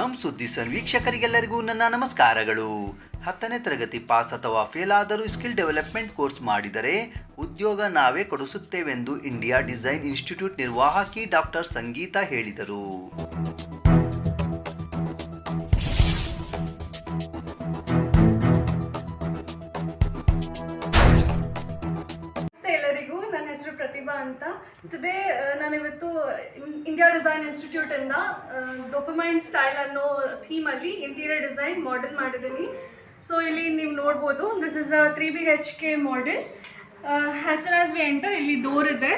ನಮ್ಮ ಸುದ್ದಿ ಸಂವೀಕ್ಷಕರಿಗೆಲ್ಲರಿಗೂ ವೀಕ್ಷಕರಿಗೆಲ್ಲರಿಗೂ ನನ್ನ ನಮಸ್ಕಾರಗಳು. ಹತ್ತನೇ ತರಗತಿ ಪಾಸ್ ಅಥವಾ ಫೇಲ್ ಆದರೂ ಸ್ಕಿಲ್ ಡೆವಲಪ್ಮೆಂಟ್ ಕೋರ್ಸ್ ಮಾಡಿದರೆ ಉದ್ಯೋಗ ನಾವೇ ಕೊಡಿಸುತ್ತೇವೆಂದು ಇಂಡಿಯಾ ಡಿಸೈನ್ ಇನ್ಸ್ಟಿಟ್ಯೂಟ್ ನಿರ್ವಾಹಕಿ ಡಾಕ್ಟರ್ ಸಂಗೀತಾ ಹೇಳಿದರು. ಪ್ರತಿಭಾ ಅಂತ. ಟುಡೇ ನಾನಿವತ್ತು ಇಂಡಿಯಾ ಡಿಸೈನ್ ಇನ್ಸ್ಟಿಟ್ಯೂಟಿಂದ ಡೊಪಮೈನ್ ಸ್ಟೈಲ್ ಅನ್ನೋ ಥೀಮ್ ಅಲ್ಲಿ ಇಂಟೀರಿಯರ್ ಡಿಸೈನ್ ಮಾಡೆಲ್ ಮಾಡಿದ್ದೀನಿ. ಸೊ ಇಲ್ಲಿ ನೀವು ನೋಡ್ಬೋದು this is a three B H K model as soon as we enter ಇಲ್ಲಿ ಡೋರ್ ಇದೆ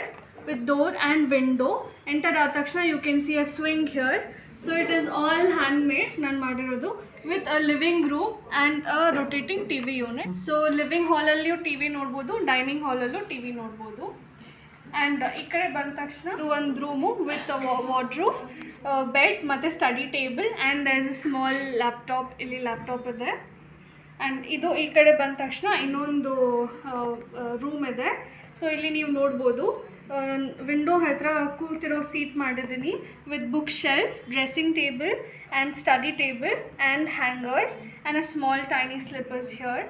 with door and window enter ಆದ ತಕ್ಷಣ you can see a swing here so it is all handmade ನಾನು ಮಾಡಿರೋದು with a living room and a rotating T V unit so living ಹಾಲಲ್ಲಿಯೂ T V ನೋಡ್ಬೋದು dining ಹಾಲಲ್ಲೂ T V ನೋಡ್ಬೋದು. And ಈ ಕಡೆ ಬಂದ ತಕ್ಷಣ ಒಂದು ರೂಮು ವಿತ್ ವಾಡ್ರೂಫ್ ಬೆಡ್ ಮತ್ತು study table and thus a small laptop ಇಲ್ಲಿ ಲ್ಯಾಪ್ಟಾಪ್ ಇದೆ. ಆ್ಯಂಡ್ ಇದು ಈ ಕಡೆ ಬಂದ ತಕ್ಷಣ ಇನ್ನೊಂದು ರೂಮ್ ಇದೆ. ಸೊ ಇಲ್ಲಿ ನೀವು ನೋಡ್ಬೋದು ವಿಂಡೋ ಹತ್ತಿರ ಕೂತಿರೋ ಸೀಟ್ ಮಾಡಿದ್ದೀನಿ with bookshelf dressing table and study table and hangers and a small tiny slippers here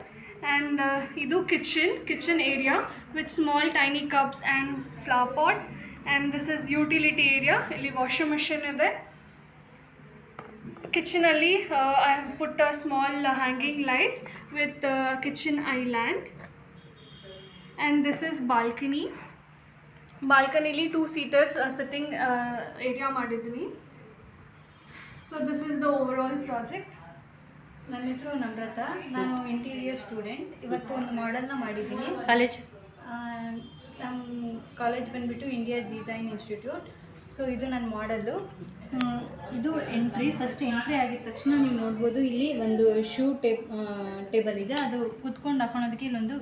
and ಇದು kitchen kitchen area with small tiny cups and flower pot and this is utility area ಇಲ್ಲಿ washing machine ಇದೆ. ಕಿಚನಲ್ಲಿ I have put a small hanging lights with kitchen island and this is balcony ಬಾಲ್ಕನಿಲಿ two seaters sitting area ಮಾಡಿದ್ದೀನಿ. So this is the overall project ನನ್ನ ಹೆಸರು ನಮ್ರತ. ನಾನು interior student ಇವತ್ತು ಒಂದು ಮಾಡೆಲ್ನ ಮಾಡಿದ್ದೀನಿ. College ನಮ್ಮ ಕಾಲೇಜ್ ಬಂದುಬಿಟ್ಟು ಇಂಡಿಯಾ ಡಿಸೈನ್ ಇನ್ಸ್ಟಿಟ್ಯೂಟ್ ಸೊ ಇದು ನನ್ನ ಮಾಡೆಲ್ಲು ಇದು ಎಂಟ್ರಿ ಫಸ್ಟ್ ಎಂಟ್ರಿ ಆಗಿದ ತಕ್ಷಣ ನೀವು ನೋಡ್ಬೋದು ಇಲ್ಲಿ ಒಂದು ಶೂ ಟೇಬ್ ಟೇಬಲ್ ಇದೆ. ಅದು ಕುತ್ಕೊಂಡು ಹಾಕೊಳೋದಕ್ಕೆ ಇಲ್ಲೊಂದು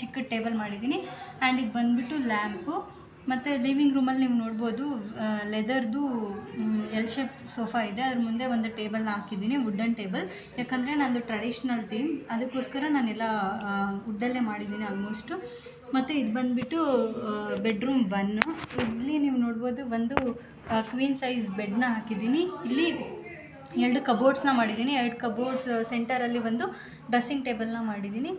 ಚಿಕ್ಕ ಟೇಬಲ್ ಮಾಡಿದ್ದೀನಿ. ಆ್ಯಂಡ್ ಇದು ಬಂದುಬಿಟ್ಟು ಲ್ಯಾಂಪು ಮತ್ತು ಲಿವಿಂಗ್ ರೂಮಲ್ಲಿ ನೀವು ನೋಡ್ಬೋದು ಲೆದರ್ದು ಎಲ್ ಶೇಪ್ ಸೋಫಾ ಇದೆ. ಅದ್ರ ಮುಂದೆ ಒಂದು ಟೇಬಲ್ನ ಹಾಕಿದ್ದೀನಿ ವುಡ್ಡನ್ ಟೇಬಲ್ ಯಾಕಂದರೆ ನಂದು ಟ್ರೆಡಿಷ್ನಲ್ ಥೀಮ್ ಅದಕ್ಕೋಸ್ಕರ ನಾನೆಲ್ಲ ವುಡ್ಡಲ್ಲೇ ಮಾಡಿದ್ದೀನಿ ಆಲ್ಮೋಸ್ಟು ಮತ್ತು ಇದು ಬಂದುಬಿಟ್ಟು ಬೆಡ್ರೂಮ್ ಬನ್ನು ಇಲ್ಲಿ ನೀವು ನೋಡ್ಬೋದು ಒಂದು ಕ್ವೀನ್ ಸೈಜ್ ಬೆಡ್ನ ಹಾಕಿದ್ದೀನಿ. ಇಲ್ಲಿ ಎರಡು ಕಬೋರ್ಡ್ಸ್ನ ಮಾಡಿದ್ದೀನಿ. ಎರಡು ಕಬೋರ್ಡ್ಸ್ ಸೆಂಟರಲ್ಲಿ ಒಂದು ಡ್ರೆಸ್ಸಿಂಗ್ ಟೇಬಲ್ನ ಮಾಡಿದ್ದೀನಿ.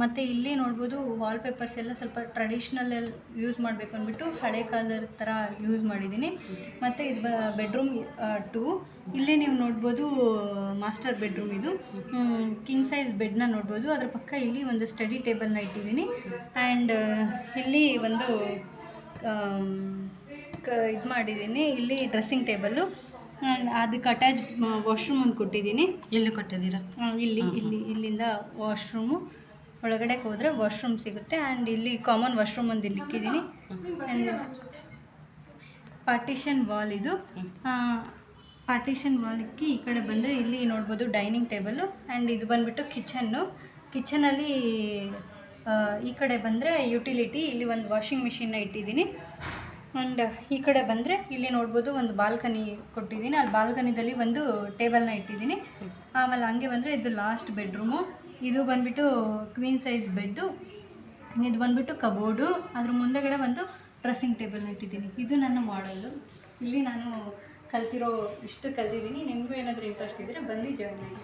ಮತ್ತು ಇಲ್ಲಿ ನೋಡ್ಬೋದು ವಾಲ್ ಪೇಪರ್ಸ್ ಎಲ್ಲ ಸ್ವಲ್ಪ ಟ್ರೆಡಿಷ್ನಲ್ ಯೂಸ್ ಮಾಡಬೇಕು ಅಂದ್ಬಿಟ್ಟು ಹಳೆ ಕಾಲದ ಥರ ಯೂಸ್ ಮಾಡಿದ್ದೀನಿ. ಮತ್ತು ಇದು ಬೆಡ್ರೂಮ್ ಟು ಇಲ್ಲಿ ನೀವು ನೋಡ್ಬೋದು ಮಾಸ್ಟರ್ ಬೆಡ್ರೂಮ್ ಇದು. ಕಿಂಗ್ ಸೈಜ್ ಬೆಡ್ನ ನೋಡ್ಬೋದು. ಅದ್ರ ಪಕ್ಕ ಇಲ್ಲಿ ಒಂದು ಸ್ಟಡಿ ಟೇಬಲ್ನ ಇಟ್ಟಿದ್ದೀನಿ. ಆ್ಯಂಡ್ ಇಲ್ಲಿ ಒಂದು ಇದು ಮಾಡಿದ್ದೀನಿ. ಇಲ್ಲಿ ಡ್ರೆಸ್ಸಿಂಗ್ ಟೇಬಲ್ಲು ಅದಕ್ಕೆ ಅಟ್ಯಾಚ್ ವಾಶ್ರೂಮ್ ಒಂದು ಕೊಟ್ಟಿದ್ದೀನಿ. ಎಲ್ಲಿ ಕೊಟ್ಟಿದ್ದೀರಾ? ಇಲ್ಲಿ ಇಲ್ಲಿ ಇಲ್ಲಿಂದ ವಾಶ್ರೂಮು ಒಳಗಡೆ ಹೋದರೆ ವಾಶ್ರೂಮ್ ಸಿಗುತ್ತೆ. ಆ್ಯಂಡ್ ಇಲ್ಲಿ ಕಾಮನ್ ವಾಶ್ರೂಮ್ ಒಂದು ಇಲ್ಲಿ ಇಕ್ಕಿದ್ದೀನಿ. ಆ್ಯಂಡ್ ಪಾರ್ಟಿಷನ್ ವಾಲ್ ಇದು. ಪಾರ್ಟಿಷನ್ ವಾಲ್ ಇಕ್ಕಿ ಈ ಕಡೆ ಬಂದರೆ ಇಲ್ಲಿ ನೋಡ್ಬೋದು ಡೈನಿಂಗ್ ಟೇಬಲು ಆ್ಯಂಡ್ ಇದು ಬಂದುಬಿಟ್ಟು ಕಿಚನ್ನು ಕಿಚನಲ್ಲಿ ಈ ಕಡೆ ಬಂದರೆ ಯುಟಿಲಿಟಿ ಇಲ್ಲಿ ಒಂದು ವಾಷಿಂಗ್ ಮಿಷಿನ್ನ ಇಟ್ಟಿದ್ದೀನಿ. ಆ್ಯಂಡ್ ಈ ಕಡೆ ಬಂದರೆ ಇಲ್ಲಿ ನೋಡ್ಬೋದು ಒಂದು ಬಾಲ್ಕನಿ ಕೊಟ್ಟಿದ್ದೀನಿ. ಅಲ್ಲಿ ಬಾಲ್ಕನಿದಲ್ಲಿ ಒಂದು ಟೇಬಲ್ನ ಇಟ್ಟಿದ್ದೀನಿ. ಆಮೇಲೆ ಹಂಗೆ ಬಂದರೆ ಇದು ಲಾಸ್ಟ್ ಬೆಡ್ರೂಮು ಇದು ಬಂದುಬಿಟ್ಟು ಕ್ವೀನ್ ಸೈಜ್ ಬೆಡ್ಡು ಇದು ಬಂದುಬಿಟ್ಟು ಕಬೋರ್ಡು ಅದ್ರ ಮುಂದೆಗಡೆ ಒಂದು ಡ್ರೆಸ್ಸಿಂಗ್ ಟೇಬಲ್ನ ಇಟ್ಟಿದ್ದೀನಿ. ಇದು ನನ್ನ ಮಾಡಲ್ಲು ಇಲ್ಲಿ ನಾನು ಕಲ್ತಿರೋ ಇಷ್ಟು ಕಲ್ತಿದ್ದೀನಿ. ನಿಮಗೂ ಏನಾದರೂ ಇಂಟ್ರೆಸ್ಟ್ ಇದ್ದರೆ ಬಂದು ಜಾಯ್ನ್ ಮಾಡಿ.